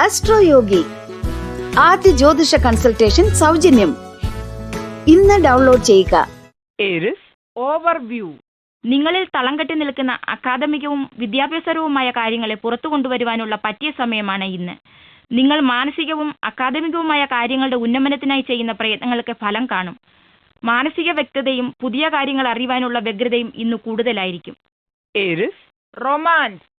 അസ്ട്രോയോഗി ആദ്യ ജ്യോതിഷ കൺസൾട്ടേഷൻ സൗജന്യം. ഇന്ന് ഡൗൺലോഡ് ചെയ്യുക. ഓവർവ്യൂ നിങ്ങളിൽ തളം കെട്ടി നിൽക്കുന്ന അക്കാദമികവും വിദ്യാഭ്യാസപരവുമായ കാര്യങ്ങളെ പുറത്തു കൊണ്ടുവരുവാനുള്ള പറ്റിയ സമയമാണ് ഇന്ന്. നിങ്ങൾ മാനസികവും അക്കാദമികവുമായ കാര്യങ്ങളുടെ ഉന്നമനത്തിനായി ചെയ്യുന്ന പ്രയത്നങ്ങൾക്ക് ഫലം കാണും. മാനസിക വ്യക്തതയും പുതിയ കാര്യങ്ങൾ അറിയുവാനുള്ള വ്യഗ്രതയും ഇന്ന് കൂടുതലായിരിക്കും. റൊമാൻസ്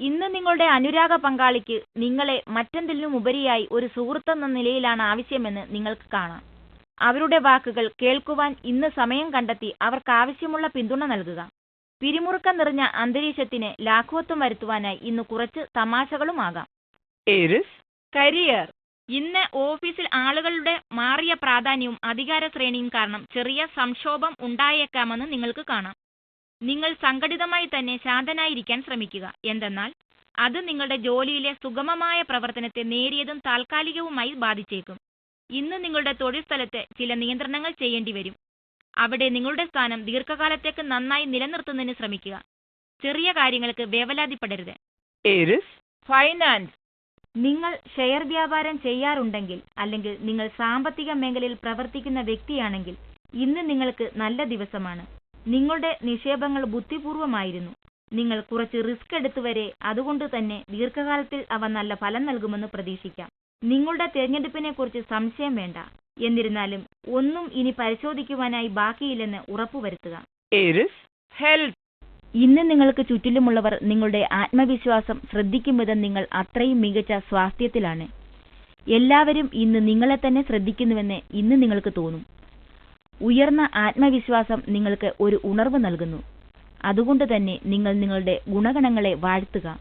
ഇന്ന് നിങ്ങളുടെ അനുരാഗ പങ്കാളിക്ക് നിങ്ങളെ മറ്റെന്തെങ്കിലും ഉപരിയായി ഒരു സുഹൃത്തെന്ന നിലയിലാണ് ആവശ്യമെന്ന് നിങ്ങൾക്ക് കാണാം. അവരുടെ വാക്കുകൾ കേൾക്കുവാൻ ഇന്ന് സമയം കണ്ടെത്തി അവർക്ക് ആവശ്യമുള്ള പിന്തുണ നൽകുക. പിരിമുറുക്കം നിറഞ്ഞ അന്തരീക്ഷത്തിന് ലാഘവത്വം വരുത്തുവാനായി ഇന്ന് കുറച്ച് തമാശകളുമാകാം ആകാം. കരിയർ. ഇന്ന് ഓഫീസിൽ ആളുകളുടെ മാറിയ പ്രാധാന്യവും അധികാര ശ്രേണിയും കാരണം ചെറിയ സംക്ഷോഭം ഉണ്ടായേക്കാമെന്ന് നിങ്ങൾക്ക് കാണാം. നിങ്ങൾ സംഘടിതമായി തന്നെ ശാന്തനായിരിക്കാൻ ശ്രമിക്കുക. എന്തെന്നാൽ അത് നിങ്ങളുടെ ജോലിയിലെ സുഗമമായ പ്രവർത്തനത്തെ നേരിയതും താൽക്കാലികവുമായി ബാധിച്ചേക്കും. ഇന്ന് നിങ്ങളുടെ തൊഴിൽ സ്ഥലത്ത് ചില നിയന്ത്രണങ്ങൾ ചെയ്യേണ്ടി വരും. അവിടെ നിങ്ങളുടെ സ്ഥാനം ദീർഘകാലത്തേക്ക് നന്നായി നിലനിർത്തുന്നതിന് ശ്രമിക്കുക. ചെറിയ കാര്യങ്ങൾക്ക് വേവലാതിപ്പെടരുത്. ഫൈനാൻസ് നിങ്ങൾ ഷെയർ വ്യാപാരം ചെയ്യാറുണ്ടെങ്കിൽ അല്ലെങ്കിൽ നിങ്ങൾ സാമ്പത്തിക മേഖലയിൽ പ്രവർത്തിക്കുന്ന വ്യക്തിയാണെങ്കിൽ ഇന്ന് നിങ്ങൾക്ക് നല്ല ദിവസമാണ്. നിങ്ങളുടെ നിക്ഷേപങ്ങൾ ബുദ്ധിപൂർവമായിരുന്നു നിങ്ങൾ കുറച്ച് റിസ്ക് എടുത്തു വരെ അതുകൊണ്ട് തന്നെ ദീർഘകാലത്തിൽ അവ നല്ല ഫലം നൽകുമെന്ന് പ്രതീക്ഷിക്കാം. നിങ്ങളുടെ തിരഞ്ഞെടുപ്പിനെ കുറിച്ച് സംശയം വേണ്ട. എന്നിരുന്നാലും ഒന്നും ഇനി പരിശോധിക്കുവാനായി ബാക്കിയില്ലെന്ന് ഉറപ്പുവരുത്തുക. ഇന്ന് നിങ്ങൾക്ക് ചുറ്റിലുമുള്ളവർ നിങ്ങളുടെ ആത്മവിശ്വാസം ശ്രദ്ധിക്കും വിധം നിങ്ങൾ അത്രയും മികച്ച സ്വാസ്ഥ്യത്തിലാണ്. എല്ലാവരും ഇന്ന് നിങ്ങളെ തന്നെ ശ്രദ്ധിക്കുന്നുവെന്ന് ഇന്ന് നിങ്ങൾക്ക് തോന്നും. ഉയർന്ന ആത്മവിശ്വാസം നിങ്ങൾക്ക് ഒരു ഉണർവ് നൽകുന്നു. അതുകൊണ്ട് തന്നെ നിങ്ങൾ നിങ്ങളുടെ ഗുണഗണങ്ങളെ വാഴ്ത്തുക.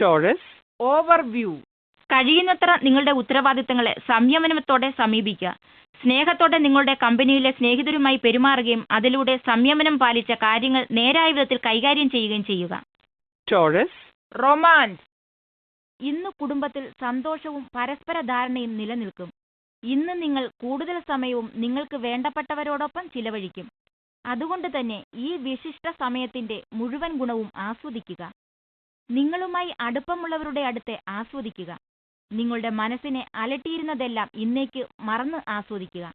Taurus overview. കഴിയുന്നത്ര നിങ്ങളുടെ ഉത്തരവാദിത്തങ്ങളെ സംയമനത്തോടെ സമീപിക്കുക. സ്നേഹത്തോടെ നിങ്ങളുടെ കമ്പനിയിലെ സ്നേഹിതരുമായി പെരുമാറുകയും അതിലൂടെ സംയമനം പാലിച്ച കാര്യങ്ങൾ നേരായ വിധത്തിൽ കൈകാര്യം ചെയ്യുകയും ചെയ്യുക. Taurus romance. ഇന്ന് കുടുംബത്തിൽ സന്തോഷവും പരസ്പര ധാരണയും നിലനിൽക്കും. ഇന്ന് നിങ്ങൾ കൂടുതൽ സമയവും നിങ്ങൾക്ക് വേണ്ടപ്പെട്ടവരോടൊപ്പം ചിലവഴിക്കും. അതുകൊണ്ട് തന്നെ ഈ വിശിഷ്ട സമയത്തിന്റെ മുഴുവൻ ഗുണവും ആസ്വദിക്കുക. നിങ്ങളുമായി അടുപ്പമുള്ളവരുടെ അടുത്ത് ആസ്വദിക്കുക. നിങ്ങളുടെ മനസ്സിനെ അലട്ടിയിരുന്നതെല്ലാം ഇന്നേക്ക് മറന്ന് ആസ്വദിക്കുക.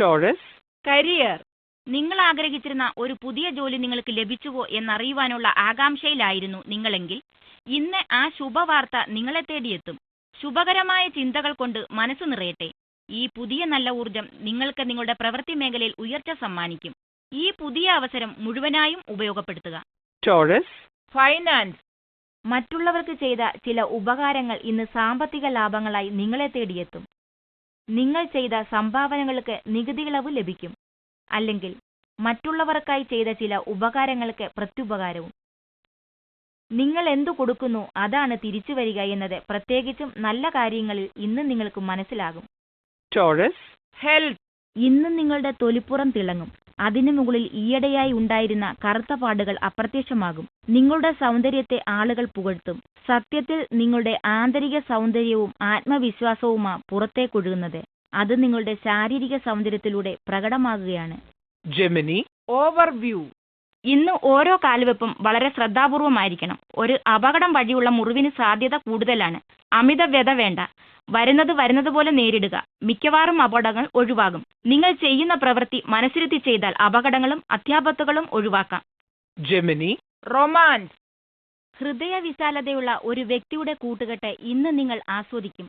ടോറസ്? കരിയർ. നിങ്ങൾ ആഗ്രഹിച്ചിരുന്ന ഒരു പുതിയ ജോലി നിങ്ങൾക്ക് ലഭിച്ചുവോ എന്നറിയുവാനുള്ള ആകാംക്ഷയിലായിരുന്നു നിങ്ങളെങ്കിൽ. ഇന്ന് ആ ശുഭവാർത്ത നിങ്ങളെ തേടിയെത്തും. ശുഭകരമായ ചിന്തകൾ കൊണ്ട് മനസ്സ് നിറയട്ടെ. ഈ പുതിയ നല്ല ഊർജം നിങ്ങൾക്ക് നിങ്ങളുടെ പ്രവൃത്തി മേഖലയിൽ ഉയർച്ച സമ്മാനിക്കും. ഈ പുതിയ അവസരം മുഴുവനായും ഉപയോഗപ്പെടുത്തുക. ഫൈനാൻസ്. മറ്റുള്ളവർക്ക് ചെയ്ത ചില ഉപകാരങ്ങൾ ഇന്ന് സാമ്പത്തിക ലാഭങ്ങളായി നിങ്ങളെ തേടിയെത്തും. നിങ്ങൾ ചെയ്ത സംഭാവനകൾക്ക് നികുതി ഇളവ് ലഭിക്കും. അല്ലെങ്കിൽ മറ്റുള്ളവർക്കായി ചെയ്ത ചില ഉപകാരങ്ങൾക്ക് പ്രത്യുപകാരവും. നിങ്ങൾ എന്തു കൊടുക്കുന്നു അതാണ് തിരിച്ചു വരിക എന്നത് പ്രത്യേകിച്ചും നല്ല കാര്യങ്ങളിൽ ഇന്ന് നിങ്ങൾക്ക് മനസ്സിലാകും. ടോറസ്? ഇന്ന് നിങ്ങളുടെ തൊലിപ്പുറം തിളങ്ങും. അതിനു മുകളിൽ ഈയിടെയായി ഉണ്ടായിരുന്ന കറുത്ത പാടുകൾ അപ്രത്യക്ഷമാകും. നിങ്ങളുടെ സൗന്ദര്യത്തെ ആളുകൾ പുകഴ്ത്തും. സത്യത്തിൽ നിങ്ങളുടെ ആന്തരിക സൗന്ദര്യവും ആത്മവിശ്വാസവുമാ പുറത്തേക്കൊഴുകുന്നത് അത് നിങ്ങളുടെ ശാരീരിക സൗന്ദര്യത്തിലൂടെ പ്രകടമാകുകയാണ്. ജെമിനി? ഓവർവ്യൂ ഇന്ന് ഓരോ കാൽവെപ്പും വളരെ ശ്രദ്ധാപൂർവമായിരിക്കണം. ഒരു അപകടം വഴിയുള്ള മുറിവിന് സാധ്യത കൂടുതലാണ്. അമിത വ്യത വേണ്ട. വരുന്നത് വരുന്നത് പോലെ നേരിടുക. മിക്കവാറും അപകടങ്ങൾ ഒഴിവാകും. നിങ്ങൾ ചെയ്യുന്ന പ്രവൃത്തി മനസ്സിരുത്തി ചെയ്താൽ അപകടങ്ങളും അത്യാപത്തുകളും ഒഴിവാക്കാം. ജെമിനി. റൊമാൻസ് ഹൃദയ വിശാലതയുള്ള ഒരു വ്യക്തിയുടെ കൂട്ടുകെട്ട് ഇന്ന് നിങ്ങൾ ആസ്വദിക്കും.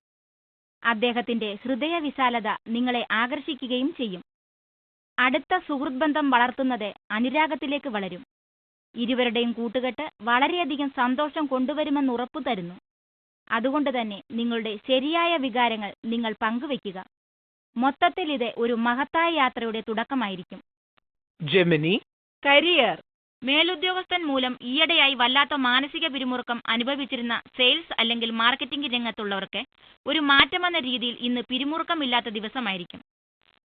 അദ്ദേഹത്തിന്റെ ഹൃദയ വിശാലത നിങ്ങളെ ആകർഷിക്കുകയും ചെയ്യും. അടുത്ത സുഹൃത് ബന്ധം വളർത്തുന്നത് അനുരാഗത്തിലേക്ക് വളരും. ഇരുവരുടെയും കൂട്ടുകെട്ട് വളരെയധികം സന്തോഷം കൊണ്ടുവരുമെന്ന് ഉറപ്പു തരുന്നു. അതുകൊണ്ട് തന്നെ നിങ്ങളുടെ ശരിയായ വികാരങ്ങൾ നിങ്ങൾ പങ്കുവെക്കുക. മൊത്തത്തിൽ ഇത് ഒരു മഹത്തായ യാത്രയുടെ തുടക്കമായിരിക്കും. ജെമിനി? കരിയർ. മേലുദ്യോഗസ്ഥൻ മൂലം ഈയിടെയായി വല്ലാത്ത മാനസിക പിരിമുറുക്കം അനുഭവിച്ചിരുന്ന സെയിൽസ് അല്ലെങ്കിൽ മാർക്കറ്റിംഗ് രംഗത്തുള്ളവർക്ക് ഒരു മാറ്റമെന്ന രീതിയിൽ ഇന്ന് പിരിമുറുക്കമില്ലാത്ത ദിവസമായിരിക്കും.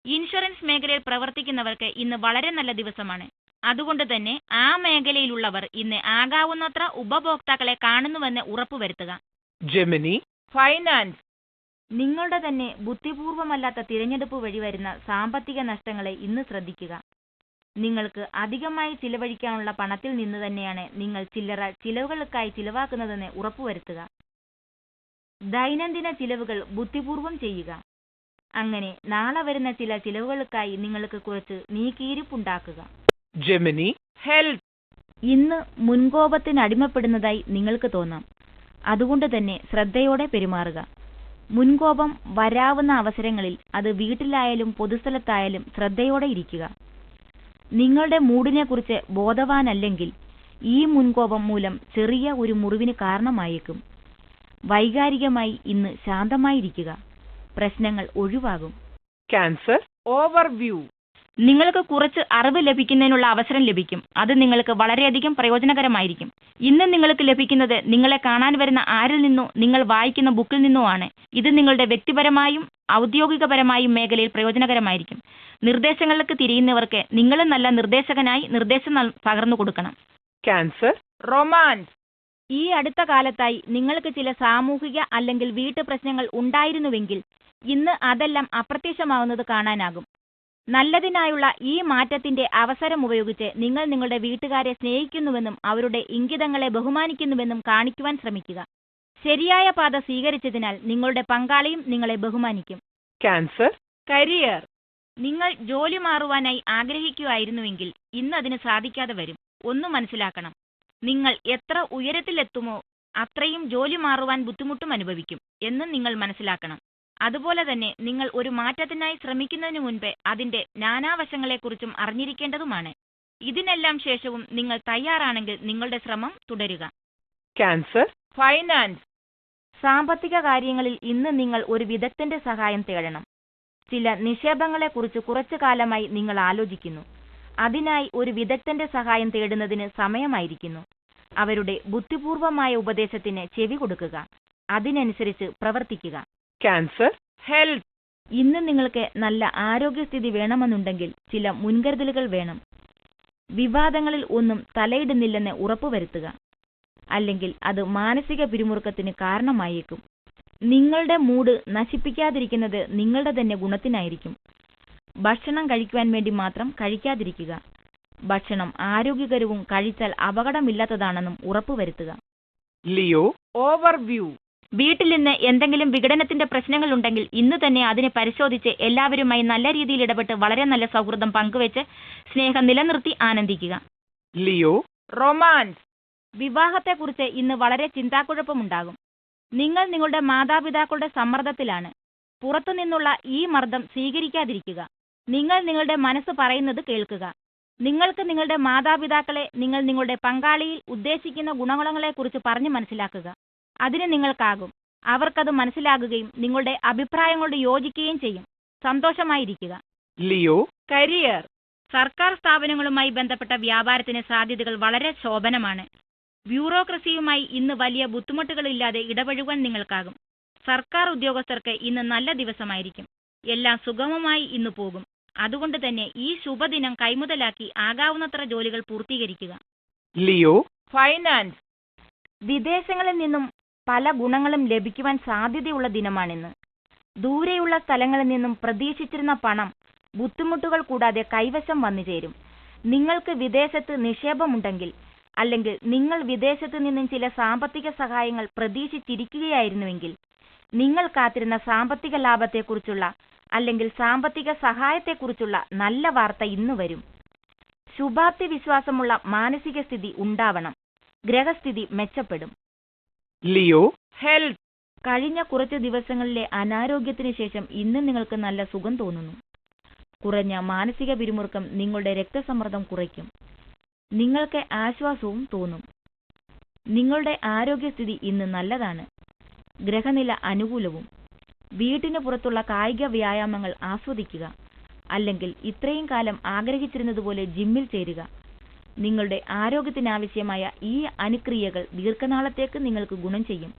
ഇൻഷുറൻസ് മേഖലയിൽ പ്രവർത്തിക്കുന്നവർക്ക് ഇന്ന് വളരെ നല്ല ദിവസമാണ്. അതുകൊണ്ട് തന്നെ ആ മേഖലയിലുള്ളവർ ഇന്ന് ആകാവുന്നത്ര ഉപഭോക്താക്കളെ കാണുന്നുവെന്ന് ഉറപ്പുവരുത്തുക ജെമിനി? ഫൈനാൻസ്. നിങ്ങളുടെ തന്നെ ബുദ്ധിപൂർവമല്ലാത്ത തിരഞ്ഞെടുപ്പ് വഴി വരുന്ന സാമ്പത്തിക നഷ്ടങ്ങളെ ഇന്ന് ശ്രദ്ധിക്കുക. നിങ്ങൾക്ക് അധികമായി ചിലവഴിക്കാനുള്ള പണത്തിൽ നിന്ന് തന്നെയാണ് നിങ്ങൾ ചില്ലറ ചിലവുകൾക്കായി ചിലവാക്കുന്നതെന്ന് ഉറപ്പുവരുത്തുക ദൈനംദിന ചിലവുകൾ ബുദ്ധിപൂർവം ചെയ്യുക. അങ്ങനെ നാളെ വരുന്ന ചില ചിലവുകൾക്കായി നിങ്ങൾക്ക് കുറച്ച് നീക്കിയിരിപ്പുണ്ടാക്കുക. ജെമിനി ഹെൽത്ത് ഇന്ന് മുൻകോപത്തിന് അടിമപ്പെടുന്നതായി നിങ്ങൾക്ക് തോന്നാം. അതുകൊണ്ട് തന്നെ ശ്രദ്ധയോടെ പെരുമാറുക. മുൻകോപം വരാവുന്ന അവസരങ്ങളിൽ അത് വീട്ടിലായാലും പൊതുസ്ഥലത്തായാലും ശ്രദ്ധയോടെ ഇരിക്കുക. നിങ്ങളുടെ മൂഡിനെക്കുറിച്ച് ബോധവാനല്ലെങ്കിൽ ഈ മുൻകോപം മൂലം ചെറിയ ഒരു മുറിവിന് കാരണമായേക്കും. വൈകാരികമായി ഇന്ന് ശാന്തമായിരിക്കുക. പ്രശ്നങ്ങൾ ഒഴിവാകും. ക്യാൻസർ ഓവർവ്യൂ നിങ്ങൾക്ക് കുറച്ച് അറിവ് ലഭിക്കുന്നതിനുള്ള അവസരം ലഭിക്കും. അത് നിങ്ങൾക്ക് വളരെയധികം പ്രയോജനകരമായിരിക്കും. ഇന്ന് നിങ്ങൾക്ക് ലഭിക്കുന്നത് നിങ്ങളെ കാണാൻ വരുന്ന ആരിൽ നിന്നോ നിങ്ങൾ വായിക്കുന്ന ബുക്കിൽ നിന്നോ ആണ്. ഇത് നിങ്ങളുടെ വ്യക്തിപരമായും ഔദ്യോഗികപരമായും മേഖലയിൽ പ്രയോജനകരമായിരിക്കും. നിർദ്ദേശങ്ങൾക്ക് തിരിയുന്നവർക്ക് നിങ്ങൾ നല്ല നിർദ്ദേശകനായി നിർദ്ദേശം പകർന്നു കൊടുക്കണം. ക്യാൻസർ റൊമാൻസ് ഈ അടുത്ത കാലത്തായി നിങ്ങൾക്ക് ചില സാമൂഹിക അല്ലെങ്കിൽ വീട്ടു പ്രശ്നങ്ങൾ ഉണ്ടായിരുന്നുവെങ്കിൽ ഇന്ന് അതെല്ലാം അപ്രത്യക്ഷമാവുന്നത് കാണാനാകും. നല്ലതിനായുള്ള ഈ മാറ്റത്തിന്റെ അവസരം ഉപയോഗിച്ച് നിങ്ങൾ നിങ്ങളുടെ വീട്ടുകാരെ സ്നേഹിക്കുന്നുവെന്നും അവരുടെ ഇംഗിതങ്ങളെ ബഹുമാനിക്കുന്നുവെന്നും കാണിക്കുവാൻ ശ്രമിക്കുക. ശരിയായ പാത സ്വീകരിച്ചതിനാൽ നിങ്ങളുടെ പങ്കാളിയും നിങ്ങളെ ബഹുമാനിക്കും. ക്യാൻസർ? കരിയർ. നിങ്ങൾ ജോലി മാറുവാനായി ആഗ്രഹിക്കുമായിരുന്നുവെങ്കിൽ ഇന്ന് അതിന് സാധിക്കാതെ വരും. ഒന്നും മനസ്സിലാക്കണം. നിങ്ങൾ എത്ര ഉയരത്തിലെത്തുമോ അത്രയും ജോലി മാറുവാൻ ബുദ്ധിമുട്ടും അനുഭവിക്കും എന്ന് നിങ്ങൾ മനസ്സിലാക്കണം. അതുപോലെ തന്നെ നിങ്ങൾ ഒരു മാറ്റത്തിനായി ശ്രമിക്കുന്നതിനു മുൻപ് അതിന്റെ നാനാവശങ്ങളെക്കുറിച്ചും അറിഞ്ഞിരിക്കേണ്ടതുമാണ്. ഇതിനെല്ലാം ശേഷവും നിങ്ങൾ തയ്യാറാണെങ്കിൽ നിങ്ങളുടെ ശ്രമം തുടരുക. ക്യാൻസർ ഫൈനാൻസ് സാമ്പത്തിക കാര്യങ്ങളിൽ ഇന്ന് നിങ്ങൾ ഒരു വിദഗ്ധന്റെ സഹായം തേടണം. ചില നിക്ഷേപങ്ങളെക്കുറിച്ച് കുറച്ചു കാലമായി നിങ്ങൾ ആലോചിക്കുന്നു. അതിനായി ഒരു വിദഗ്ധന്റെ സഹായം തേടുന്നതിന് സമയമായിരിക്കുന്നു. അവരുടെ ബുദ്ധിപൂർവമായ ഉപദേശത്തിന് ചെവി കൊടുക്കുക. അതിനനുസരിച്ച് പ്രവർത്തിക്കുക. Cancer. ഹെൽത്ത് ഇന്ന് നിങ്ങൾക്ക് നല്ല ആരോഗ്യസ്ഥിതി വേണമെന്നുണ്ടെങ്കിൽ ചില മുൻകരുതലുകൾ വേണം. വിവാദങ്ങളിൽ ഒന്നും തലയിടുന്നില്ലെന്ന് ഉറപ്പുവരുത്തുക. അല്ലെങ്കിൽ അത് മാനസിക പിരിമുറുക്കത്തിന് കാരണമായേക്കും. നിങ്ങളുടെ മൂഡ് നശിപ്പിക്കാതിരിക്കുന്നത് നിങ്ങളുടെ തന്നെ ഗുണത്തിനായിരിക്കും. ഭക്ഷണം കഴിക്കുവാൻ വേണ്ടി മാത്രം കഴിക്കാതിരിക്കുക. ഭക്ഷണം ആരോഗ്യകരവും കഴിച്ചാൽ അപകടമില്ലാത്തതാണെന്നും ഉറപ്പുവരുത്തുക. Leo Overview. വീട്ടിൽ നിന്ന് എന്തെങ്കിലും വിഘടനത്തിന്റെ പ്രശ്നങ്ങൾ ഉണ്ടെങ്കിൽ ഇന്ന് തന്നെ അതിനെ പരിശോധിച്ച് എല്ലാവരുമായി നല്ല രീതിയിൽ ഇടപെട്ട് വളരെ നല്ല സൗഹൃദം പങ്കുവെച്ച് സ്നേഹം നിലനിർത്തി ആനന്ദിക്കുക. ലിയോ? റൊമാൻസ്. വിവാഹത്തെക്കുറിച്ച് ഇന്ന് വളരെ ചിന്താക്കുഴപ്പമുണ്ടാകും. നിങ്ങൾ നിങ്ങളുടെ മാതാപിതാക്കളുടെ സമ്മർദ്ദത്തിലാണ്. പുറത്തുനിന്നുള്ള ഈ മർദ്ദം സ്വീകരിക്കാതിരിക്കുക. നിങ്ങൾ നിങ്ങളുടെ മനസ്സ് പറയുന്നത് കേൾക്കുക. നിങ്ങൾക്ക് നിങ്ങളുടെ മാതാപിതാക്കളെ നിങ്ങൾ നിങ്ങളുടെ പങ്കാളിയിൽ ഉദ്ദേശിക്കുന്ന ഗുണങ്ങളെക്കുറിച്ച് പറഞ്ഞു മനസ്സിലാക്കുക. അതിന് നിങ്ങൾക്കാകും. അവർക്കത് മനസ്സിലാകുകയും നിങ്ങളുടെ അഭിപ്രായങ്ങളോട് യോജിക്കുകയും ചെയ്യും. സന്തോഷമായിരിക്കുക. ലിയോ? കരിയർ. സർക്കാർ സ്ഥാപനങ്ങളുമായി ബന്ധപ്പെട്ട വ്യാപാരത്തിന് സാധ്യതകൾ വളരെ ശോഭനമാണ്. ബ്യൂറോക്രസിയുമായി ഇന്ന് വലിയ ബുദ്ധിമുട്ടുകളില്ലാതെ ഇടപഴകുവാൻ നിങ്ങൾക്കാകും. സർക്കാർ ഉദ്യോഗസ്ഥർക്ക് ഇന്ന് നല്ല ദിവസമായിരിക്കും. എല്ലാം സുഗമമായി ഇന്ന് പോകും. അതുകൊണ്ട് തന്നെ ഈ ശുഭദിനം കൈമുതലാക്കി ആകാവുന്നത്ര ജോലികൾ പൂർത്തീകരിക്കുക. ലിയോ? ഫൈനാൻസ്. വിദേശങ്ങളിൽ നിന്നും പല ഗുണങ്ങളും ലഭിക്കുവാൻ സാധ്യതയുള്ള ദിനമാണിന്ന്. ദൂരെയുള്ള സ്ഥലങ്ങളിൽ നിന്നും പ്രതീക്ഷിച്ചിരുന്ന പണം ബുദ്ധിമുട്ടുകൾ കൂടാതെ കൈവശം വന്നു ചേരും. നിങ്ങൾക്ക് വിദേശത്ത് നിക്ഷേപമുണ്ടെങ്കിൽ അല്ലെങ്കിൽ നിങ്ങൾ വിദേശത്ത് നിന്നും ചില സാമ്പത്തിക സഹായങ്ങൾ പ്രതീക്ഷിച്ചിരിക്കുകയായിരുന്നുവെങ്കിൽ നിങ്ങൾ കാത്തിരുന്ന സാമ്പത്തിക ലാഭത്തെക്കുറിച്ചുള്ള അല്ലെങ്കിൽ സാമ്പത്തിക സഹായത്തെക്കുറിച്ചുള്ള നല്ല വാർത്ത ഇന്ന് വരും. ശുഭാപ്തി വിശ്വാസമുള്ള മാനസിക സ്ഥിതി ഉണ്ടാവണം. ഗ്രഹസ്ഥിതി മെച്ചപ്പെടും. Leo. ഹെൽത്ത്. കഴിഞ്ഞ കുറച്ച് ദിവസങ്ങളിലെ അനാരോഗ്യത്തിന് ശേഷം ഇന്ന് നിങ്ങൾക്ക് നല്ല സുഖം തോന്നുന്നു. കുറഞ്ഞ മാനസിക പിരിമുറുക്കം നിങ്ങളുടെ രക്തസമ്മർദ്ദം കുറയ്ക്കും. നിങ്ങൾക്ക് ആശ്വാസവും തോന്നും. നിങ്ങളുടെ ആരോഗ്യസ്ഥിതി ഇന്ന് നല്ലതാണ്. ഗ്രഹനില അനുകൂലവും. വീട്ടിന് പുറത്തുള്ള കായിക വ്യായാമങ്ങൾ ആസ്വദിക്കുക. അല്ലെങ്കിൽ ഇത്രയും കാലം ആഗ്രഹിച്ചിരുന്നതുപോലെ ജിമ്മിൽ ചേരുക. നിങ്ങളുടെ ആരോഗ്യത്തിനാവശ്യമായ ഈ അനുക്രിയകൾ ദീർഘനാളത്തേക്ക് നിങ്ങൾക്ക് ഗുണം ചെയ്യും.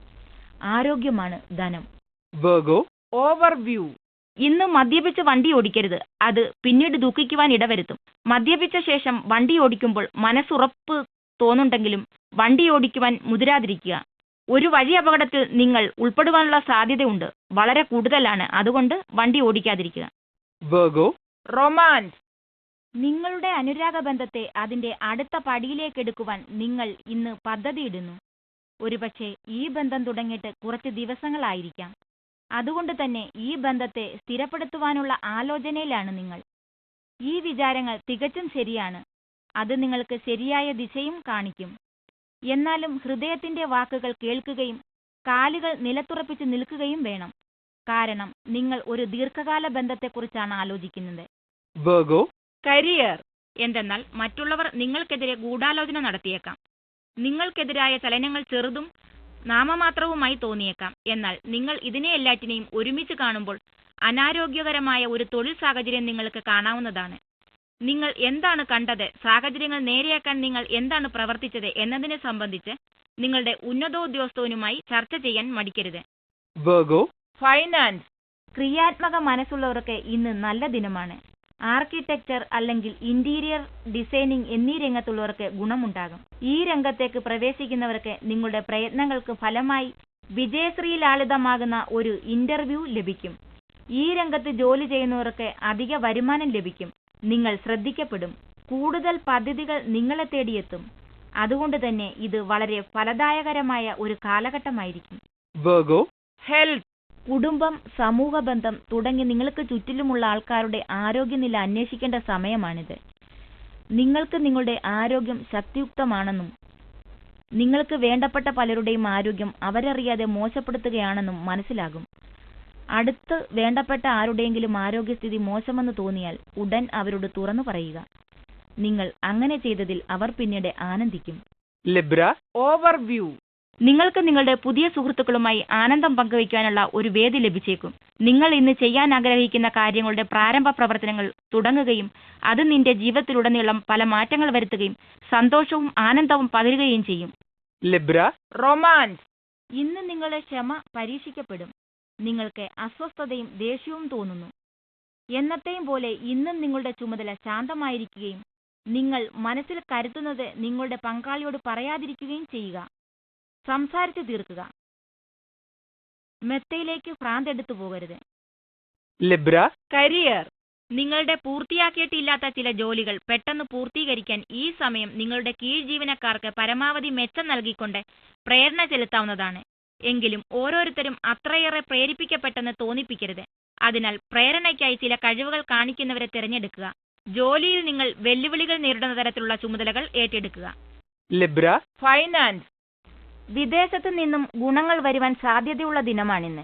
ആരോഗ്യമാണ് ധനം. Overview Overview. ഇന്ന് മദ്യപിച്ച് വണ്ടി ഓടിക്കരുത്. അത് പിന്നീട് ദുഃഖിക്കുവാൻ ഇടവരുത്തും. മദ്യപിച്ച ശേഷം വണ്ടി ഓടിക്കുമ്പോൾ മനസ്സുറപ്പ് തോന്നുണ്ടെങ്കിലും വണ്ടി ഓടിക്കുവാൻ മുതിരാതിരിക്കുക. ഒരു വഴി അപകടത്തിൽ നിങ്ങൾ ഉൾപ്പെടുവാനുള്ള സാധ്യതയുണ്ട്. വളരെ കൂടുതലാണ്. അതുകൊണ്ട് വണ്ടി ഓടിക്കാതിരിക്കുക. Virgo. നിങ്ങളുടെ അനുരാഗബന്ധത്തെ അതിന്റെ അടുത്ത പടിയിലേക്ക് എടുക്കുവാൻ നിങ്ങൾ ഇന്ന് പദ്ധതിയിടുന്നു. ഒരുപക്ഷെ ഈ ബന്ധം തുടങ്ങിയിട്ട് കുറച്ച് ദിവസങ്ങളായിരിക്കാം. അതുകൊണ്ട് തന്നെ ഈ ബന്ധത്തെ സ്ഥിരപ്പെടുത്തുവാനുള്ള ആലോചനയിലാണ് നിങ്ങൾ. ഈ വിചാരങ്ങൾ തികച്ചും ശരിയാണ്. അത് നിങ്ങൾക്ക് ശരിയായ ദിശയും കാണിക്കും. എന്നാലും ഹൃദയത്തിന്റെ വാക്കുകൾ കേൾക്കുകയും കാലുകൾ നിലത്തുറപ്പിച്ച് നിൽക്കുകയും വേണം. കാരണം നിങ്ങൾ ഒരു ദീർഘകാല ബന്ധത്തെക്കുറിച്ചാണ് ആലോചിക്കുന്നത്. കരിയർ എന്തെന്നാൽ മറ്റുള്ളവർ നിങ്ങൾക്കെതിരെ ഗൂഢാലോചന നടത്തിയേക്കാം. നിങ്ങൾക്കെതിരായ ചലനങ്ങൾ ചെറുതും നാമമാത്രവുമായി തോന്നിയേക്കാം. എന്നാൽ നിങ്ങൾ ഇതിനെ എല്ലാറ്റിനെയും ഒരുമിച്ച് കാണുമ്പോൾ അനാരോഗ്യകരമായ ഒരു തൊഴിൽ സാഹചര്യം നിങ്ങൾക്ക് കാണാവുന്നതാണ്. നിങ്ങൾ എന്താണ് കണ്ടത്? സാഹചര്യങ്ങൾ നേരെയാക്കാൻ നിങ്ങൾ എന്താണ് പ്രവർത്തിച്ചത് എന്നതിനെ സംബന്ധിച്ച് നിങ്ങളുടെ ഉന്നതോദ്യോഗസ്ഥനുമായി ചർച്ച ചെയ്യാൻ മടിക്കരുത്. ഫൈനാൻസ് ക്രിയാത്മക മനസ്സുള്ളവർക്ക് ഇന്ന് നല്ല ദിനമാണ്. ആർക്കിടെക്ചർ അല്ലെങ്കിൽ ഇന്റീരിയർ ഡിസൈനിങ് എന്നീ രംഗത്തുള്ളവർക്ക് ഗുണമുണ്ടാകും. ഈ രംഗത്തേക്ക് പ്രവേശിക്കുന്നവർക്ക് നിങ്ങളുടെ പ്രയത്നങ്ങൾക്ക് ഫലമായി വിജയശ്രീലാളിതമാകുന്ന ഒരു ഇന്റർവ്യൂ ലഭിക്കും. ഈ രംഗത്ത് ജോലി ചെയ്യുന്നവർക്ക് അധിക വരുമാനം ലഭിക്കും. നിങ്ങൾ ശ്രദ്ധിക്കപ്പെടും. കൂടുതൽ പദ്ധതികൾ നിങ്ങളെ തേടിയെത്തും. അതുകൊണ്ട് തന്നെ ഇത് വളരെ ഫലദായകരമായ ഒരു കാലഘട്ടമായിരിക്കും. Virgo, Health, സമൂഹ ബന്ധം തുടങ്ങി നിങ്ങൾക്ക് ചുറ്റിലുമുള്ള ആൾക്കാരുടെ ആരോഗ്യനില അന്വേഷിക്കേണ്ട സമയമാണിത്. നിങ്ങൾക്ക് നിങ്ങളുടെ ആരോഗ്യം ശക്തിയുക്തമാണെന്നും നിങ്ങൾക്ക് വേണ്ടപ്പെട്ട പലരുടെയും ആരോഗ്യം അവരറിയാതെ മോശപ്പെടുത്തുകയാണെന്നും മനസ്സിലാകും. അടുത്ത് വേണ്ടപ്പെട്ട ആരുടെയെങ്കിലും ആരോഗ്യസ്ഥിതി മോശമെന്ന് തോന്നിയാൽ ഉടൻ അവരോട് തുറന്നു പറയുക. നിങ്ങൾ അങ്ങനെ ചെയ്തതിൽ അവർ പിന്നീട് ആനന്ദിക്കും. ലിബ്ര? Overview, നിങ്ങൾക്ക് നിങ്ങളുടെ പുതിയ സുഹൃത്തുക്കളുമായി ആനന്ദം പങ്കുവയ്ക്കാനുള്ള ഒരു വേദി ലഭിച്ചേക്കും. നിങ്ങൾ ഇന്ന് ചെയ്യാൻ ആഗ്രഹിക്കുന്ന കാര്യങ്ങളുടെ പ്രാരംഭ പ്രവർത്തനങ്ങൾ തുടങ്ങുകയും അത് നിന്റെ ജീവിതത്തിലുടനീളം പല മാറ്റങ്ങൾ വരുത്തുകയും സന്തോഷവും ആനന്ദവും പകരുകയും ചെയ്യും. റൊമാൻസ്. Romance, ഇന്ന് നിങ്ങളുടെ ക്ഷമ പരീക്ഷിക്കപ്പെടും. നിങ്ങൾക്ക് അസ്വസ്ഥതയും ദേഷ്യവും തോന്നുന്നു. എന്നത്തെയും പോലെ ഇന്നും നിങ്ങളുടെ ചുമതല ശാന്തമായിരിക്കുകയും നിങ്ങൾ മനസ്സിൽ കരുതുന്നത് നിങ്ങളുടെ പങ്കാളിയോട് പറയാതിരിക്കുകയും ചെയ്യുക. സംസാരിച്ചു തീർക്കുക. മെത്തയിലേക്ക് ഭ്രാന്തെടുത്തു പോകരുത്. ലിബ്ര. കരിയർ. നിങ്ങളുടെ പൂർത്തിയാക്കിയിട്ടില്ലാത്ത ചില ജോലികൾ പെട്ടെന്ന് പൂർത്തീകരിക്കാൻ ഈ സമയം നിങ്ങളുടെ കീഴ് ജീവനക്കാർക്ക് പരമാവധി മെച്ചം നൽകിക്കൊണ്ട് പ്രേരണ ചെലുത്താവുന്നതാണ്. എങ്കിലും ഓരോരുത്തരും അത്രയേറെ പ്രേരിപ്പിക്കപ്പെട്ടെന്ന് തോന്നിപ്പിക്കരുത്. അതിനാൽ പ്രേരണയ്ക്കായി ചില കഴിവുകൾ കാണിക്കുന്നവരെ തിരഞ്ഞെടുക്കുക. ജോലിയിൽ നിങ്ങൾ വെല്ലുവിളികൾ നേരിടുന്ന തരത്തിലുള്ള ചുമതലകൾ ഏറ്റെടുക്കുക. ലിബ്ര. Finance, വിദേശത്ത് നിന്നും ഗുണങ്ങൾ വരുവാൻ സാധ്യതയുള്ള ദിനമാണിന്ന്.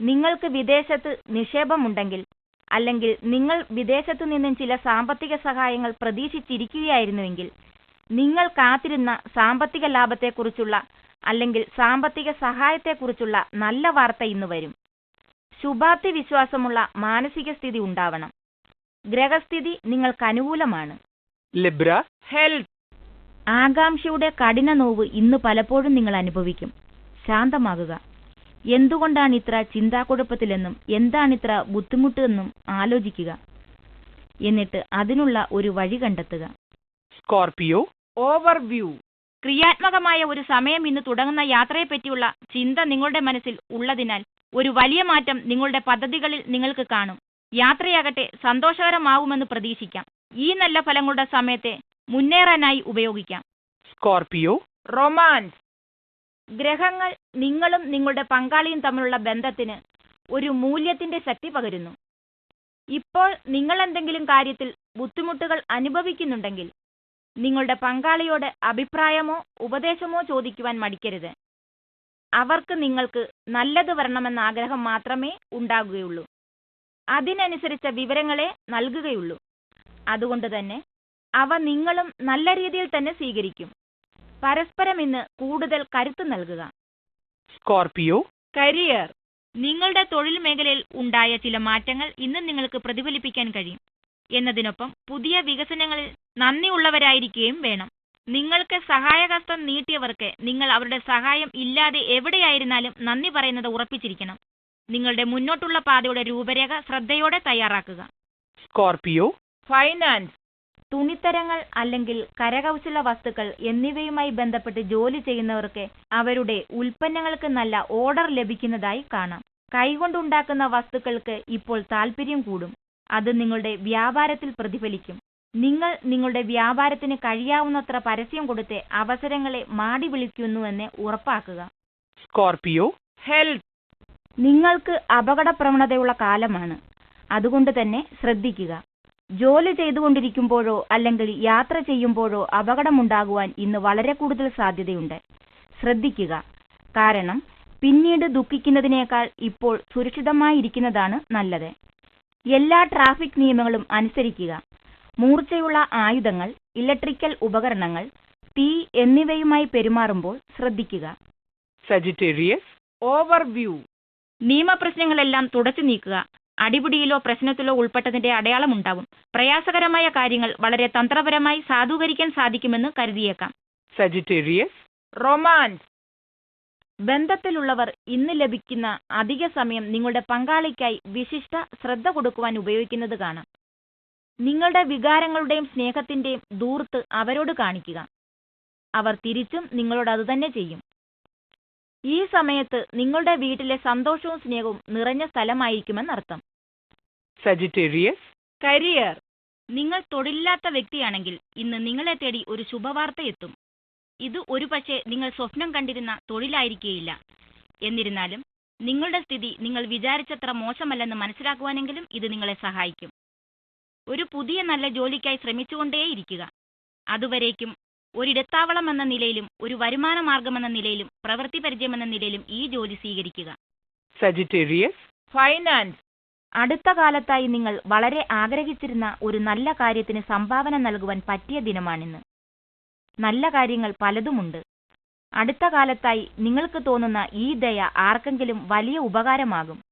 നിങ്ങൾക്ക് വിദേശത്ത് നിക്ഷേപമുണ്ടെങ്കിൽ അല്ലെങ്കിൽ നിങ്ങൾ വിദേശത്തു നിന്നും ചില സാമ്പത്തിക സഹായങ്ങൾ പ്രതീക്ഷിച്ചിരിക്കുകയായിരുന്നുവെങ്കിൽ നിങ്ങൾ കാത്തിരുന്ന സാമ്പത്തിക ലാഭത്തെക്കുറിച്ചുള്ള അല്ലെങ്കിൽ സാമ്പത്തിക സഹായത്തെക്കുറിച്ചുള്ള നല്ല വാർത്ത ഇന്ന് വരും. ശുഭാപ്തി വിശ്വാസമുള്ള മാനസിക സ്ഥിതി ഉണ്ടാവണം. ഗ്രഹസ്ഥിതി നിങ്ങൾക്ക് അനുകൂലമാണ്. ലിബ്ര Health, ആകാംക്ഷയുടെ കഠിന നോവ് ഇന്ന് പലപ്പോഴും നിങ്ങൾ അനുഭവിക്കും. ശാന്തമാകുക. എന്തുകൊണ്ടാണ് ഇത്ര ചിന്താക്കുഴപ്പത്തിലെന്നും എന്താണിത്ര ബുദ്ധിമുട്ടെന്നും ആലോചിക്കുക. എന്നിട്ട് അതിനുള്ള ഒരു വഴി കണ്ടെത്തുക. Scorpio overview. ക്രിയാത്മകമായ ഒരു സമയം ഇന്ന് തുടങ്ങുന്ന യാത്രയെപ്പറ്റിയുള്ള ചിന്ത നിങ്ങളുടെ മനസ്സിൽ ഉള്ളതിനാൽ ഒരു വലിയ മാറ്റം നിങ്ങളുടെ പദ്ധതികളിൽ നിങ്ങൾക്ക് കാണും. യാത്രയാകട്ടെ സന്തോഷകരമാവുമെന്ന് പ്രതീക്ഷിക്കാം. ഈ നല്ല ഫലങ്ങളുടെ സമയത്തെ മുന്നേറാനായി ഉപയോഗിക്കാം. സ്കോർപിയോ റൊമാൻസ് ഗ്രഹങ്ങൾ നിങ്ങളും നിങ്ങളുടെ പങ്കാളിയും തമ്മിലുള്ള ബന്ധത്തിന് ഒരു മൂല്യത്തിന്റെ ശക്തി പകരുന്നു. ഇപ്പോൾ നിങ്ങൾ എന്തെങ്കിലും കാര്യത്തിൽ ബുദ്ധിമുട്ടുകൾ അനുഭവിക്കുന്നുണ്ടെങ്കിൽ നിങ്ങളുടെ പങ്കാളിയോട് അഭിപ്രായമോ ഉപദേശമോ ചോദിക്കുവാൻ മടിക്കരുത്. അവർക്ക് നിങ്ങൾക്ക് നല്ലത് വരണമെന്ന ആഗ്രഹം മാത്രമേ ഉണ്ടാകുകയുള്ളൂ. അതിനനുസരിച്ച വിവരങ്ങളെ നൽകുകയുള്ളൂ. അതുകൊണ്ട് തന്നെ അവ നിങ്ങളും നല്ല രീതിയിൽ തന്നെ സ്വീകരിക്കും. പരസ്പരം ഇന്ന് കൂടുതൽ കരുത്ത് നൽകുക. സ്കോർപിയോ. കരിയർ. നിങ്ങളുടെ തൊഴിൽ മേഖലയിൽ ഉണ്ടായ ചില മാറ്റങ്ങൾ ഇന്ന് നിങ്ങൾക്ക് പ്രതിഫലിപ്പിക്കാൻ കഴിയും. എന്നതിനൊപ്പം പുതിയ വികസനങ്ങളിൽ നന്ദിയുള്ളവരായിരിക്കുകയും വേണം. നിങ്ങൾക്ക് സഹായഹസ്തം നീട്ടിയവർക്ക് നിങ്ങൾ അവരുടെ സഹായം ഇല്ലാതെ എവിടെയായിരുന്നാലും നന്ദി പറയുന്നത് ഉറപ്പിച്ചിരിക്കണം. നിങ്ങളുടെ മുന്നോട്ടുള്ള പാതയുടെ രൂപരേഖ ശ്രദ്ധയോടെ തയ്യാറാക്കുക. സ്കോർപിയോ. Finance, തുണിത്തരങ്ങൾ അല്ലെങ്കിൽ കരകൗശല വസ്തുക്കൾ എന്നിവയുമായി ബന്ധപ്പെട്ട് ജോലി ചെയ്യുന്നവർക്ക് അവരുടെ ഉൽപ്പന്നങ്ങൾക്ക് നല്ല ഓർഡർ ലഭിക്കുന്നതായി കാണാം. കൈകൊണ്ടുണ്ടാക്കുന്ന വസ്തുക്കൾക്ക് ഇപ്പോൾ താൽപ്പര്യം കൂടും. അത് നിങ്ങളുടെ വ്യാപാരത്തിൽ പ്രതിഫലിക്കും. നിങ്ങൾ നിങ്ങളുടെ വ്യാപാരത്തിന് കഴിയാവുന്നത്ര പരസ്യം കൊടുത്ത് അവസരങ്ങളെ മാടി വിളിക്കുന്നുവെന്ന് ഉറപ്പാക്കുക. Scorpio health. നിങ്ങൾക്ക് അപകടപ്രവണതയുള്ള കാലമാണ്. അതുകൊണ്ട് തന്നെ ശ്രദ്ധിക്കുക. ജോലി ചെയ്തുകൊണ്ടിരിക്കുമ്പോഴോ അല്ലെങ്കിൽ യാത്ര ചെയ്യുമ്പോഴോ അപകടമുണ്ടാകുവാൻ ഇന്ന് വളരെ കൂടുതൽ സാധ്യതയുണ്ട്. ശ്രദ്ധിക്കുക. കാരണം പിന്നീട് ദുഃഖിക്കുന്നതിനേക്കാൾ ഇപ്പോൾ സുരക്ഷിതമായിരിക്കുന്നതാണ് നല്ലത്. എല്ലാ ട്രാഫിക് നിയമങ്ങളും അനുസരിക്കുക. മൂർച്ചയുള്ള ആയുധങ്ങൾ ഇലക്ട്രിക്കൽ ഉപകരണങ്ങൾ തീ എന്നിവയുമായി പെരുമാറുമ്പോൾ ശ്രദ്ധിക്കുക. സജിറ്റേറിയസ് ഓവർവ്യൂ നിയമപ്രശ്നങ്ങളെല്ലാം തുടച്ചു നീക്കുക. അടിപിടിയിലോ പ്രശ്നത്തിലോ ഉൾപ്പെട്ടതിന്റെ അടയാളമുണ്ടാവും പ്രയാസകരമായ കാര്യങ്ങൾ വളരെ തന്ത്രപരമായി സാധൂകരിക്കാൻ സാധിക്കുമെന്ന് കരുതിയേക്കാം. സജിറ്റേറിയസ് റൊമാൻസ് ബന്ധത്തിലുള്ളവർ ഇന്ന് ലഭിക്കുന്ന അധിക സമയം നിങ്ങളുടെ പങ്കാളിക്കായി വിശിഷ്ട ശ്രദ്ധ കൊടുക്കുവാൻ ഉപയോഗിക്കുന്നത് കാണാം. നിങ്ങളുടെ വികാരങ്ങളുടെയും സ്നേഹത്തിന്റെയും ദൂർത്ത് അവരോട് കാണിക്കുക. അവർ തിരിച്ചും നിങ്ങളോട് അതുതന്നെ ചെയ്യും. ഈ സമയത്ത് നിങ്ങളുടെ വീട്ടിലെ സന്തോഷവും സ്നേഹവും നിറഞ്ഞ സ്ഥലമായിരിക്കുമെന്നർത്ഥം. സജിറ്റേറിയസ് കരിയർ നിങ്ങൾ തൊഴിലില്ലാത്ത വ്യക്തിയാണെങ്കിൽ ഇന്ന് നിങ്ങളെ തേടി ഒരു ശുഭവാർത്ത എത്തും. ഇത് ഒരുപക്ഷെ നിങ്ങൾ സ്വപ്നം കണ്ടിരുന്ന തൊഴിലായിരിക്കേയില്ല. എന്നിരുന്നാലും നിങ്ങളുടെ സ്ഥിതി നിങ്ങൾ വിചാരിച്ചത്ര മോശമല്ലെന്ന് മനസ്സിലാക്കുവാനെങ്കിലും ഇത് നിങ്ങളെ സഹായിക്കും. ഒരു പുതിയ നല്ല ജോലിക്കായി ശ്രമിച്ചുകൊണ്ടേയിരിക്കുക. അതുവരേക്കും ഒരിടത്താവളം എന്ന നിലയിലും ഒരു വരുമാന എന്ന നിലയിലും പ്രവൃത്തി പരിചയമെന്ന നിലയിലും ഈ ജോലി സ്വീകരിക്കുക. സജിറ്റേറിയസ് ഫൈനാൻസ് അടുത്ത കാലത്തായി നിങ്ങൾ വളരെ ആഗ്രഹിച്ചിരുന്ന ഒരു നല്ല കാര്യത്തിന് സംഭാവന നൽകുവാൻ പറ്റിയ ദിനമാണിന്ന്. നല്ല കാര്യങ്ങൾ പലതുമുണ്ട്. അടുത്ത കാലത്തായി നിങ്ങൾക്ക് തോന്നുന്ന ഈ ദയ ആർക്കെങ്കിലും വലിയ ഉപകാരമാകും.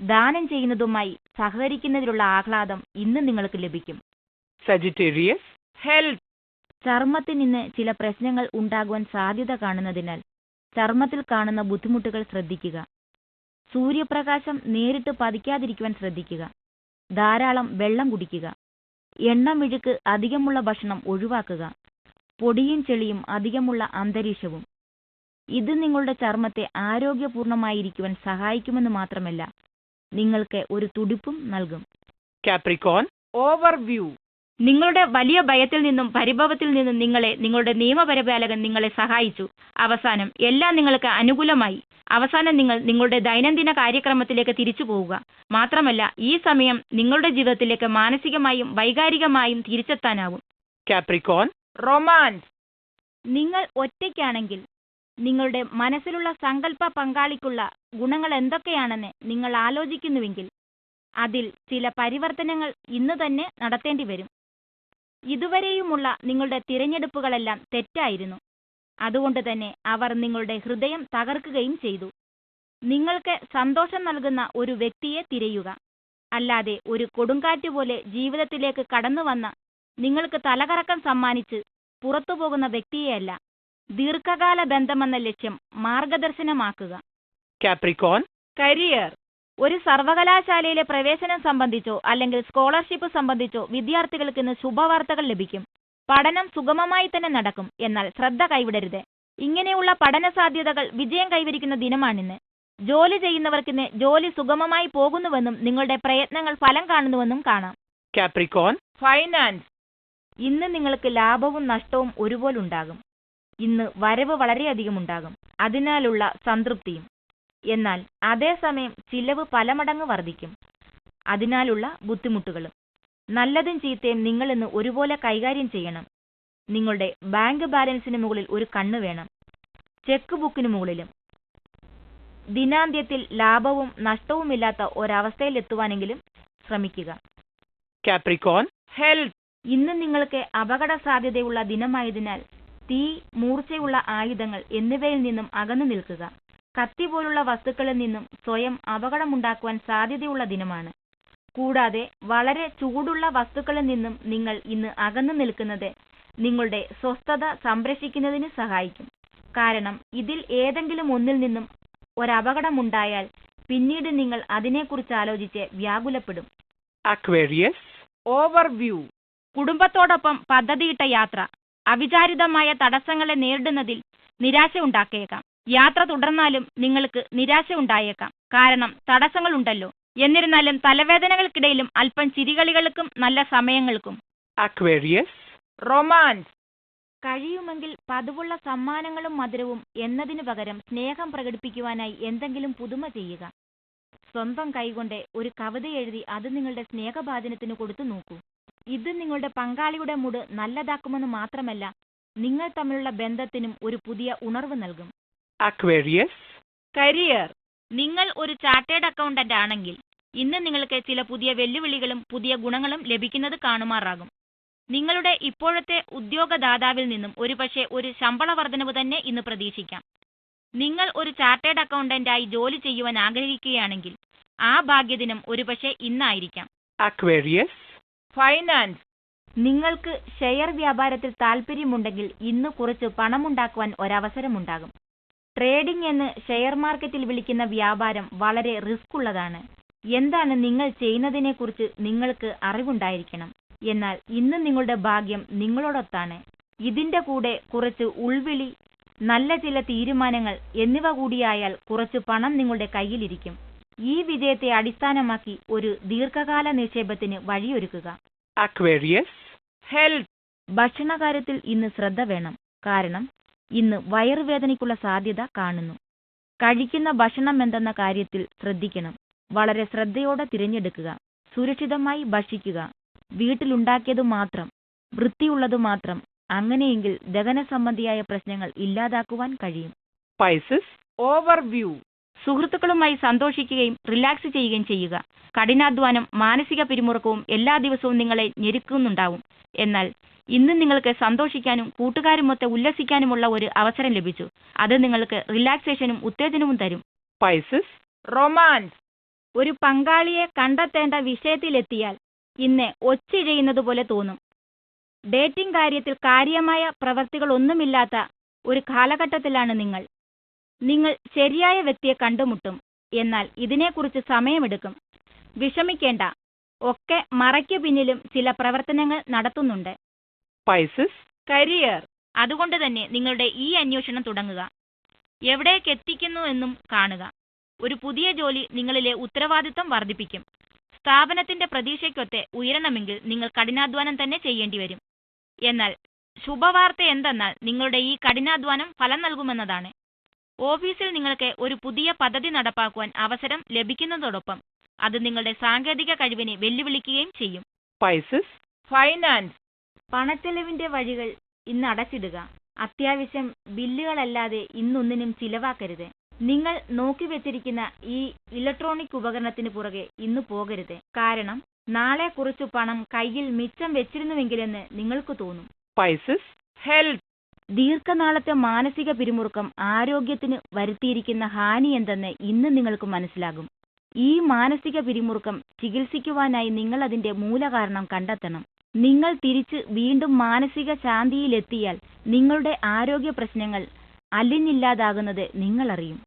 ദാനം ചെയ്യുന്നതുമായി സഹകരിക്കുന്നതിലുള്ള ആഹ്ലാദം ഇന്ന് നിങ്ങൾക്ക് ലഭിക്കും. Sagittarius Health. ചർമ്മത്തിൽ നിന്ന് ചില പ്രശ്നങ്ങൾ ഉണ്ടാകുവാൻ സാധ്യത കാണുന്നതിനാൽ ചർമ്മത്തിൽ കാണുന്ന ബുദ്ധിമുട്ടുകൾ ശ്രദ്ധിക്കുക. സൂര്യപ്രകാശം നേരിട്ട് പതിക്കാതിരിക്കുവാൻ ശ്രദ്ധിക്കുക. ധാരാളം വെള്ളം കുടിക്കുക. എണ്ണമെഴുക്ക് അധികമുള്ള ഭക്ഷണം ഒഴിവാക്കുക. പൊടിയും ചെളിയും അധികമുള്ള അന്തരീക്ഷവും. ഇത് നിങ്ങളുടെ ചർമ്മത്തെ ആരോഗ്യപൂർണമായിരിക്കുവാൻ സഹായിക്കുമെന്ന് മാത്രമല്ല നിങ്ങൾക്ക് ഒരു തുടിപ്പും നൽകും. Overview. നിങ്ങളുടെ വലിയ ഭയത്തിൽ നിന്നും പരിഭവത്തിൽ നിന്നും നിങ്ങളെ നിങ്ങളുടെ നിയമപരിപാലകൻ നിങ്ങളെ സഹായിച്ചു. അവസാനം എല്ലാം നിങ്ങൾക്ക് അനുകൂലമായി. അവസാനം നിങ്ങൾ നിങ്ങളുടെ ദൈനംദിന കാര്യക്രമത്തിലേക്ക് തിരിച്ചു പോവുക. മാത്രമല്ല ഈ സമയം നിങ്ങളുടെ ജീവിതത്തിലേക്ക് മാനസികമായും വൈകാരികമായും തിരിച്ചെത്താനാവും. കാപ്രിക്കോൺ റൊമാൻസ് നിങ്ങൾ ഒറ്റയ്ക്കാണെങ്കിൽ നിങ്ങളുടെ മനസ്സിലുള്ള സങ്കല്പ പങ്കാളിക്കുള്ള ഗുണങ്ങൾ എന്തൊക്കെയാണെന്ന് നിങ്ങൾ ആലോചിക്കുന്നുവെങ്കിൽ അതിൽ ചില പരിവർത്തനങ്ങൾ ഇന്ന് തന്നെ നടത്തേണ്ടി വരും. ഇതുവരെയുമുള്ള നിങ്ങളുടെ തിരഞ്ഞെടുപ്പുകളെല്ലാം തെറ്റായിരുന്നു. അതുകൊണ്ട് തന്നെ അവർ നിങ്ങളുടെ ഹൃദയം തകർക്കുകയും ചെയ്തു. നിങ്ങൾക്ക് സന്തോഷം നൽകുന്ന ഒരു വ്യക്തിയെ തിരയുക. അല്ലാതെ ഒരു കൊടുങ്കാറ്റ് പോലെ ജീവിതത്തിലേക്ക് കടന്നു വന്ന നിങ്ങൾക്ക് തലകറക്കം സമ്മാനിച്ച് പുറത്തുപോകുന്ന വ്യക്തിയെയല്ല. ദീർഘകാല ബന്ധമെന്ന ലക്ഷ്യം മാർഗദർശനമാക്കുക. Capricorn Career. ഒരു സർവകലാശാലയിലെ പ്രവേശനം സംബന്ധിച്ചോ അല്ലെങ്കിൽ സ്കോളർഷിപ്പ് സംബന്ധിച്ചോ വിദ്യാർത്ഥികൾക്ക് ഇന്ന് ശുഭവാർത്തകൾ ലഭിക്കും. പഠനം സുഗമമായി തന്നെ നടക്കും എന്നാൽ ശ്രദ്ധ കൈവിടരുത്. ഇങ്ങനെയുള്ള പഠന സാധ്യതകൾ വിജയം കൈവരിക്കുന്ന ദിനമാണിന്ന്. ജോലി ചെയ്യുന്നവർക്കിന്ന് ജോലി സുഗമമായി പോകുന്നുവെന്നും നിങ്ങളുടെ പ്രയത്നങ്ങൾ ഫലം കാണുന്നുവെന്നും കാണാം. കാപ്രിക്കോൺ ഫൈനാൻസ് ഇന്ന് നിങ്ങൾക്ക് ലാഭവും നഷ്ടവും ഒരുപോലെ ഉണ്ടാകും ഇന്ന് വരവ് വളരെയധികം ഉണ്ടാകും. അതിനാലുള്ള സംതൃപ്തിയും. എന്നാൽ അതേസമയം ചിലവ് പലമടങ്ങ് വർദ്ധിക്കും. അതിനാലുള്ള ബുദ്ധിമുട്ടുകളും. നല്ലതും ചീത്തയും നിങ്ങൾ ഇന്ന് ഒരുപോലെ കൈകാര്യം ചെയ്യണം. നിങ്ങളുടെ ബാങ്ക് ബാലൻസിന് മുകളിൽ ഒരു കണ്ണ് വേണം. ചെക്ക് ബുക്കിന് മുകളിലും. ദിനാന്ത്യത്തിൽ ലാഭവും നഷ്ടവുമില്ലാത്ത ഒരവസ്ഥയിൽ എത്തുവാനെങ്കിലും ശ്രമിക്കുക. Capricorn. Health. ഇന്ന് നിങ്ങൾക്ക് അപകട സാധ്യതയുള്ള ദിനമായതിനാൽ തീ മൂർച്ചയുള്ള ആയുധങ്ങൾ എന്നിവയിൽ നിന്നും അകന്നു നിൽക്കുക. കത്തി പോലുള്ള വസ്തുക്കളിൽ നിന്നും സ്വയം അപകടമുണ്ടാക്കുവാൻ സാധ്യതയുള്ള ദിനമാണ്. കൂടാതെ വളരെ ചൂടുള്ള വസ്തുക്കളിൽ നിന്നും നിങ്ങൾ ഇന്ന് അകന്നു നിൽക്കുന്നത് നിങ്ങളുടെ സ്വസ്ഥത സംരക്ഷിക്കുന്നതിന് സഹായിക്കും. കാരണം ഇതിൽ ഏതെങ്കിലും ഒന്നിൽ നിന്നും ഒരപകടമുണ്ടായാൽ പിന്നീട് നിങ്ങൾ അതിനെക്കുറിച്ച് ആലോചിച്ച് വ്യാകുലപ്പെടും. അക്വേറിയസ് ഓവർവ്യൂ കുടുംബത്തോടൊപ്പം പദ്ധതിയിട്ട യാത്ര. അവിചാരിതമായ തടസ്സങ്ങളെ നേരിടുന്നതിൽ നിരാശ ഉണ്ടാക്കിയേക്കാം യാത്ര തുടർന്നാലും നിങ്ങൾക്ക് നിരാശ ഉണ്ടായേക്കാം. കാരണം തടസ്സങ്ങളുണ്ടല്ലോ. എന്നിരുന്നാലും തലവേദനകൾക്കിടയിലും അല്പം ചിരികളികൾക്കും നല്ല സമയങ്ങൾക്കും. അക്വേറിയസ് റൊമാൻസ് കഴിയുമെങ്കിൽ പതിവുള്ള സമ്മാനങ്ങളും മധുരവും എന്നതിനു പകരം സ്നേഹം പ്രകടിപ്പിക്കുവാനായി എന്തെങ്കിലും പുതുമ ചെയ്യുക. സ്വന്തം കൈകൊണ്ട് ഒരു കവിത എഴുതി അത് നിങ്ങളുടെ സ്നേഹഭാജനത്തിന് കൊടുത്തു നോക്കൂ. ഇത് നിങ്ങളുടെ പങ്കാളിയുടെ മുട് നല്ലതാക്കുമെന്ന് മാത്രമല്ല നിങ്ങൾ തമ്മിലുള്ള ബന്ധത്തിനും ഒരു പുതിയ ഉണർവ് നൽകും. Aquarius. Career. നിങ്ങൾ ഒരു ചാർട്ടേഡ് അക്കൗണ്ടന്റ് ആണെങ്കിൽ ഇന്ന് നിങ്ങൾക്ക് ചില പുതിയ വെല്ലുവിളികളും പുതിയ ഗുണങ്ങളും ലഭിക്കുന്നത് കാണുമാറാകും നിങ്ങളുടെ ഇപ്പോഴത്തെ ഉദ്യോഗദാതാവിൽ നിന്നും ഒരുപക്ഷെ ഒരു ശമ്പള വർധനവ് തന്നെ ഇന്ന് പ്രതീക്ഷിക്കാം നിങ്ങൾ ഒരു ചാർട്ടേഡ് അക്കൗണ്ടന്റായി ജോലി ചെയ്യുവാൻ ആഗ്രഹിക്കുകയാണെങ്കിൽ ആ ഭാഗ്യദിനം ഒരുപക്ഷെ ഇന്നായിരിക്കാം Aquarius. Finance. നിങ്ങൾക്ക് ഷെയർ വ്യാപാരത്തിൽ താൽപ്പര്യമുണ്ടെങ്കിൽ ഇന്ന് കുറച്ച് പണമുണ്ടാക്കുവാൻ ഒരവസരമുണ്ടാകും ട്രേഡിംഗ് എന്ന് ഷെയർ മാർക്കറ്റിൽ വിളിക്കുന്ന വ്യാപാരം വളരെ റിസ്ക് ഉള്ളതാണ്. എന്താണ് നിങ്ങൾ ചെയ്യുന്നതിനെക്കുറിച്ച് നിങ്ങൾക്ക് അറിവുണ്ടായിരിക്കണം. എന്നാൽ ഇന്ന് നിങ്ങളുടെ ഭാഗ്യം നിങ്ങളോടൊത്താണ്. ഇതിന്റെ കൂടെ കുറച്ച് ഉൾവിളി നല്ല ചില തീരുമാനങ്ങൾ എന്നിവ കൂടിയായാൽ കുറച്ച് പണം നിങ്ങളുടെ കയ്യിലിരിക്കും. ഈ വിജയത്തെ അടിസ്ഥാനമാക്കി ഒരു ദീർഘകാല നിക്ഷേപത്തിന് വഴിയൊരുക്കുക. Aquarius. Health. ഭക്ഷണകാര്യത്തിൽ ഇന്ന് ശ്രദ്ധ വേണം. കാരണം ഇന്ന് വയറുവേദനയ്ക്കുള്ള സാധ്യത കാണുന്നു. കഴിക്കുന്ന ഭക്ഷണം എന്തെന്ന കാര്യത്തിൽ ശ്രദ്ധിക്കണം. വളരെ ശ്രദ്ധയോടെ തിരഞ്ഞെടുക്കുക. സുരക്ഷിതമായി ഭക്ഷിക്കുക. വീട്ടിലുണ്ടാക്കിയത് മാത്രം വൃത്തിയുള്ളത് മാത്രം അങ്ങനെയെങ്കിൽ ദഹന സംബന്ധിയായ പ്രശ്നങ്ങൾ ഇല്ലാതാക്കുവാൻ കഴിയും. Pisces Overview. സുഹൃത്തുക്കളുമായി സന്തോഷിക്കുകയും റിലാക്സ് ചെയ്യുകയും ചെയ്യുക. കഠിനാധ്വാനം മാനസിക പിരിമുറുക്കവും എല്ലാ ദിവസവും നിങ്ങളെ ഞെരുക്കുന്നുണ്ടാവും. എന്നാൽ ഇന്ന് നിങ്ങൾക്ക് സന്തോഷിക്കാനും കൂട്ടുകാരുമൊത്ത് ഉല്ലസിക്കാനുമുള്ള ഒരു അവസരം ലഭിച്ചു. അത് നിങ്ങൾക്ക് റിലാക്സേഷനും ഉത്തേജനവും തരും. പൈസസ് റൊമാൻസ് ഒരു പങ്കാളിയെ കണ്ടെത്തേണ്ട വിഷയത്തിലെത്തിയാൽ ഇന്ന് ഒച്ചിഴയുന്നത് പോലെ തോന്നും. ഡേറ്റിംഗ് കാര്യത്തിൽ കാര്യമായ പ്രവർത്തികളൊന്നുമില്ലാത്ത ഒരു കാലഘട്ടത്തിലാണ് നിങ്ങൾ. നിങ്ങൾ ശരിയായ വ്യക്തിയെ കണ്ടുമുട്ടും. എന്നാൽ ഇതിനെക്കുറിച്ച് സമയമെടുക്കും. വിഷമിക്കേണ്ട. ഒക്കെ മറയ്ക്കു പിന്നിലും ചില പ്രവർത്തനങ്ങൾ നടത്തുന്നുണ്ട്. പൈസസ് കരിയർ അതുകൊണ്ട് തന്നെ നിങ്ങളുടെ ഈ അന്വേഷണം തുടങ്ങുക. എവിടേക്ക് എത്തിക്കുന്നു എന്നും കാണുക. ഒരു പുതിയ ജോലി നിങ്ങളിലെ ഉത്തരവാദിത്വം വർദ്ധിപ്പിക്കും. സ്ഥാപനത്തിന്റെ പ്രതീക്ഷയ്ക്കൊത്ത് ഉയരണമെങ്കിൽ നിങ്ങൾ കഠിനാധ്വാനം തന്നെ ചെയ്യേണ്ടി വരും. എന്നാൽ ശുഭവാർത്ത എന്തെന്നാൽ നിങ്ങളുടെ ഈ കഠിനാധ്വാനം ഫലം നൽകുമെന്നതാണ്. ഓഫീസിൽ നിങ്ങൾക്ക് ഒരു പുതിയ പദ്ധതി നടപ്പാക്കുവാൻ അവസരം ലഭിക്കുന്നതോടൊപ്പം അത് നിങ്ങളുടെ സാങ്കേതിക കഴിവിനെ വെല്ലുവിളിക്കുകയും ചെയ്യും. Finance Finance. പണച്ചെലവിന്റെ വഴികൾ ഇന്ന് അടച്ചിടുക. അത്യാവശ്യം ബില്ലുകളല്ലാതെ ഇന്നൊന്നിനും ചിലവാക്കരുത്. നിങ്ങൾ നോക്കി വെച്ചിരിക്കുന്ന ഈ ഇലക്ട്രോണിക് ഉപകരണത്തിന് പുറകെ ഇന്ന് പോകരുത്. കാരണം നാളെ കുറച്ചു പണം കയ്യിൽ മിച്ചം വെച്ചിരുന്നുവെങ്കിലെന്ന് നിങ്ങൾക്ക് തോന്നും. Pisces Health. ദീർഘനാളത്തെ മാനസിക പിരിമുറുക്കം ആരോഗ്യത്തിന് വരുത്തിയിരിക്കുന്ന ഹാനി എന്തെന്ന് ഇന്ന് നിങ്ങൾക്ക് മനസ്സിലാകും. ഈ മാനസിക പിരിമുറുക്കം ചികിത്സിക്കുവാനായി നിങ്ങൾ അതിന്റെ മൂലകാരണം കണ്ടെത്തണം. നിങ്ങൾ തിരിച്ച് വീണ്ടും മാനസിക ശാന്തിയിലെത്തിയാൽ നിങ്ങളുടെ ആരോഗ്യ പ്രശ്നങ്ങൾ അലിഞ്ഞില്ലാതാകുന്നത് നിങ്ങളറിയും.